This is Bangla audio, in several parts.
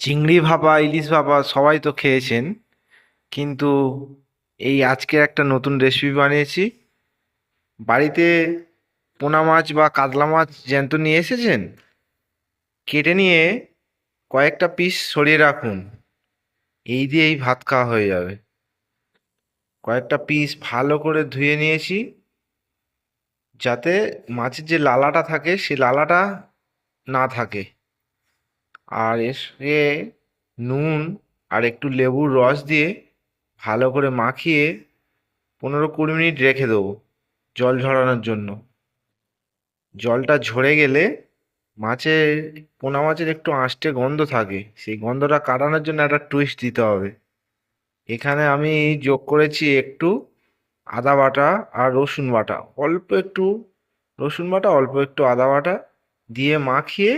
চিংড়ি ভাপা, ইলিশ ভাপা সবাই তো খেয়েছেন। কিন্তু এই আজকে একটা নতুন রেসিপি বানিয়েছি। বাড়িতে পোনা মাছ বা কাতলা মাছ জ্যান্ত নিয়ে এসেছেন? কেটে নিয়ে কয়েকটা পিস সরিয়ে রাখুন। এই দিয়েই ভাত খাওয়া হয়ে যাবে। কয়েকটা পিস ভালো করে ধুয়ে নিয়েছি। যাতে মাছের যে লালাটা থাকে সেই লালাটা না থাকে। আর সঙ্গে নুন আর একটু লেবুর রস দিয়ে ভালো করে মাখিয়ে পনেরো কুড়ি মিনিট রেখে দেবো জল ঝরানোর জন্য। জলটা ঝরে গেলে মাছের পোনা মাছের একটু আঁশটে গন্ধ থাকে। সেই গন্ধটা কাটানোর জন্য একটা টুইস্ট দিতে হবে। এখানে আমি যোগ করেছি একটু আদা বাটা আর রসুন বাটা। অল্প একটু রসুন বাটা, অল্প একটু আদা বাটা দিয়ে মাখিয়ে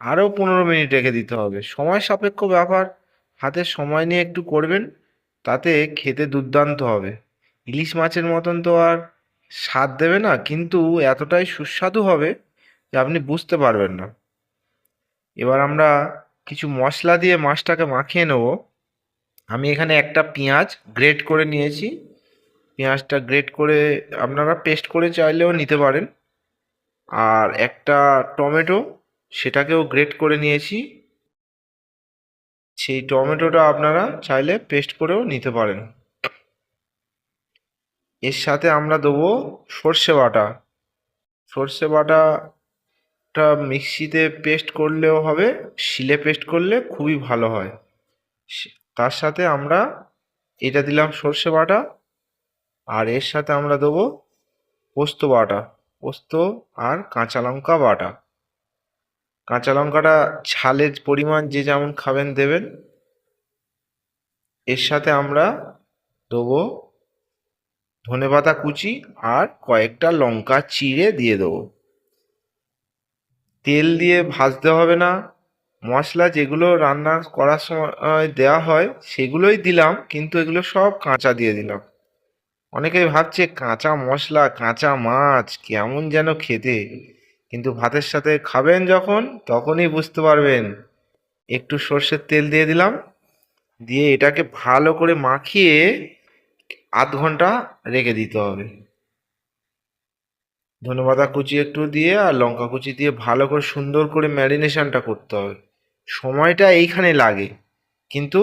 আরও পনেরো মিনিট রেখে দিতে হবে। সময় সাপেক্ষ ব্যাপার। হাতে সময় নিয়ে একটু করবেন, তাতে খেতে দুর্দান্ত হবে। ইলিশ মাছের মতন তো আর স্বাদ দেবে না, কিন্তু এতটাই সুস্বাদু হবে যে আপনি বুঝতে পারবেন না। এবার আমরা কিছু মশলা দিয়ে মাছটাকে মাখিয়ে নেব। আমি এখানে একটা পেঁয়াজ গ্রেট করে নিয়েছি। পেঁয়াজটা গ্রেট করে আপনারা পেস্ট করে চাইলেও নিতে পারেন। আর একটা টমেটো সেটাকেও গ্রেট করে নিয়েছি। সেই টমেটোটা আপনারা চাইলে পেস্ট করেও নিতে পারেন। এর সাথে আমরা দেবো সর্ষে বাটা। সর্ষে বাটাটা মিক্সিতে পেস্ট করলেও হবে, শিলে পেস্ট করলে খুবই ভালো হয়। তার সাথে আমরা এটা দিলাম সর্ষে বাটা, আর এর সাথে আমরা দেবো পোস্ত বাটা, পোস্ত আর কাঁচা লঙ্কা বাটা। কাঁচা লঙ্কাটা ঝালের পরিমাণ যে যেমন খাবেন দেবেন, এর সাথে আমরা দেবো ধনেপাতা কুচি আর কয়েকটা লঙ্কা চিড়ে দিয়ে দেবো। তেল দিয়ে ভাজতে হবে না, মশলা যেগুলো রান্না করার সময় দেওয়া হয় সেগুলোই দিলাম, কিন্তু এগুলো সব কাঁচা দিয়ে দিলাম। অনেকেই ভাবছে কাঁচা মশলা, কাঁচা মাছ, কেমন যেন খেতে। কিন্তু ভাতের সাথে খাবেন যখন, তখনই বুঝতে পারবেন। একটু সর্ষের তেল দিয়ে দিলাম। দিয়ে এটাকে ভালো করে মাখিয়ে আধ ঘণ্টা রেখে দিতে হবে। ধনেপাতা কুচি একটু দিয়ে আর লঙ্কা কুচি দিয়ে ভালো করে সুন্দর করে ম্যারিনেশনটা করতে হবে। সময়টা এইখানে লাগে। কিন্তু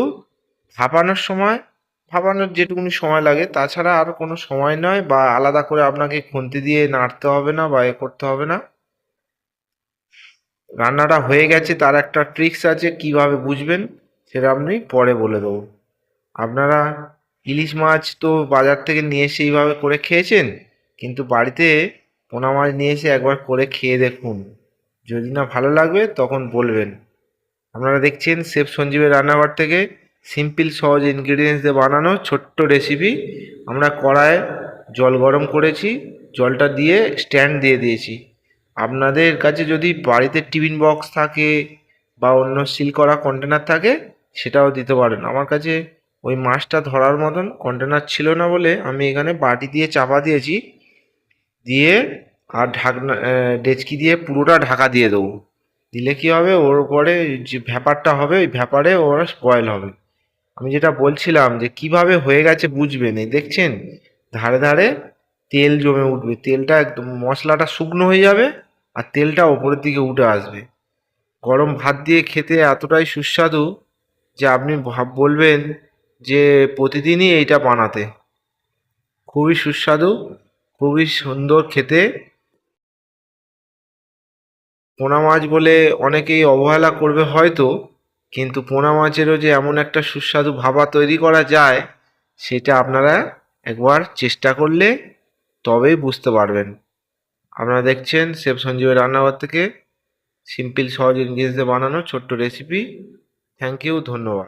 ভাপানোর সময়, ভাপানোর যেটুকুনি সময় লাগে, তাছাড়া আর কোনো সময় নয় বা আলাদা করে আপনাকে খুন্তি দিয়ে নাড়তে হবে না বা এ করতে হবে না। রান্নাটা হয়ে গেছে, তার একটা ট্রিক্স আছে, কীভাবে বুঝবেন সেটা আপনি পরে বলে দেবো। আপনারা ইলিশ মাছ তো বাজার থেকে নিয়ে এসে এইভাবে করে খেয়েছেন, কিন্তু বাড়িতে পোনা মাছ নিয়ে এসে একবার করে খেয়ে দেখুন। যদি না ভালো লাগবে, তখন বলবেন। আপনারা দেখছেন শেফ সঞ্জীবের রান্নাঘর থেকে সিম্পল সহজ ইনগ্রিডিয়েন্টস দিয়ে বানানো ছোট্ট রেসিপি আমরা কড়ায় জল গরম করেছি, জলটা দিয়ে স্ট্যান্ড দিয়ে দিয়েছি। আপনাদের কাছে যদি বাড়িতে টিফিন বক্স থাকে বা অন্য সিল করা কন্টেনার থাকে, সেটাও দিতে পারেন। আমার কাছে ওই মাছটা ধরার মতন কন্টেনার ছিল না বলে আমি এখানে বাটি দিয়ে চাপা দিয়েছি। দিয়ে আর ঢাকনা ডেচকি দিয়ে পুরোটা ঢাকা দিয়ে দেবো। দিলে কি হবে? ওর উপরে যে ভ্যাপারটা হবে, ওই ভ্যাপারে ওরা স্পয়েল হবে। আমি যেটা বলছিলাম যে কীভাবে হয়ে গেছে বুঝবেন? এই দেখছেন? ধারে ধারে তেল জমে উঠবে। তেলটা একদম মশলাটা শুকনো হয়ে যাবে। আর তেলটা ওপরের দিকে উঠে আসবে। গরম ভাত দিয়ে খেতে এতটাই সুস্বাদু যে আপনি ভাব বলবেন যে প্রতিদিনই এইটা বানাতে। খুবই সুস্বাদু, খুবই সুন্দর খেতে। পোনা মাছ বলে অনেকেই অবহেলা করবে হয়তো, কিন্তু পোনা মাছেরও যে এমন একটা সুস্বাদু ভাবা তৈরি করা যায়, সেটা আপনারা একবার চেষ্টা করলে তবেই বুঝতে পারবেন। আপনারা দেখছেন শেফ সঞ্জীবের রান্নাঘর থেকে সিম্পল সহজ ইনগ্রিডিয়েন্টসে বানানো ছোট্ট রেসিপি থ্যাংক ইউ ধন্যবাদ।